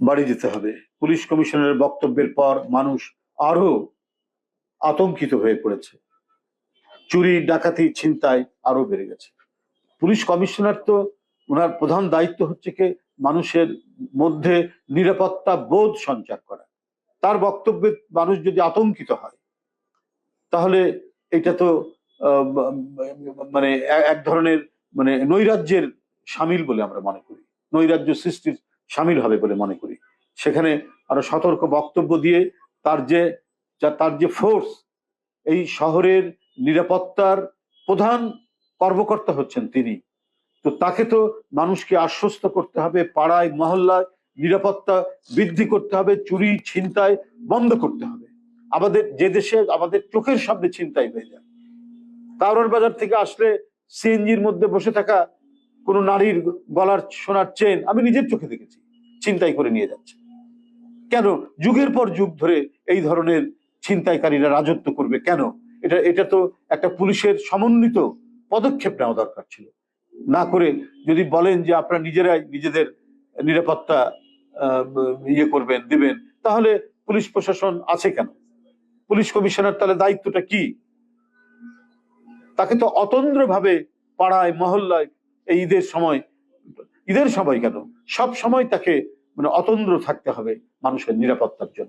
বাড়ি যেতে হবে। পুলিশ কমিশনারের বক্তব্যের পর মানুষ আরও আতঙ্কিত হয়ে পড়েছে। চুরি, ডাকাতি, ছিনতাই আরও বেড়ে গেছে। পুলিশ কমিশনার তো ওনার প্রধান দায়িত্ব হচ্ছে কি মানুষের মধ্যে নিরাপত্তা বোধ সঞ্চার করা। তার বক্তব্যে মানুষ যদি আতঙ্কিত হয়, তাহলে এটা তো মানে এক ধরনের মানে নৈরাজ্যের সামিল বলে আমরা মনে করি। নৈরাজ্য সৃষ্টির সামিল হবে বলে মনে করি। সেখানে আরও সতর্ক বক্তব্য দিয়ে তার যে তার যে ফোর্স এই শহরের নিরাপত্তার প্রধান কর্মকর্তা হচ্ছেন তিনি। তো তাকে তো মানুষকে আশ্বস্ত করতে হবে, পাড়ায়, মহল্লায় নিরাপত্তা বৃদ্ধি করতে হবে, চুরি, ছিনতাই বন্ধ করতে হবে। আমাদের যে দেশে, আমাদের চোখের সামনে ছিনতাই হয়ে যায়। কারোর বাজার থেকে আসলে সিএনজির মধ্যে বসে থাকা কোনো নারীর গলার সোনার চেন আমি নিজের চোখে দেখেছি চিন্তাই করে নিয়ে যাচ্ছে। কেন যুগের পর যুগ ধরে এই ধরনের ছিনতাইকারীরা রাজত্ব করবে? কেন? এটা এটা তো একটা পুলিশের সমন্বিত পদক্ষেপ নেওয়া দরকার ছিল। না করে যদি বলেন যে আপনারা নিজেরাই নিজেদের নিরাপত্তা ইয়ে করবেন, দিবেন, তাহলে পুলিশ প্রশাসন আছে কেন? পুলিশ কমিশনার তাহলে দায়িত্বটা কি? তাকে তো অতন্দ্র ভাবে পাড়ায়, মহল্লায়, এই ঈদের সময় ঈদের সময় কেন? সব সময় তাকে মানে অতন্দ্র থাকতে হবে মানুষের নিরাপত্তার জন্য।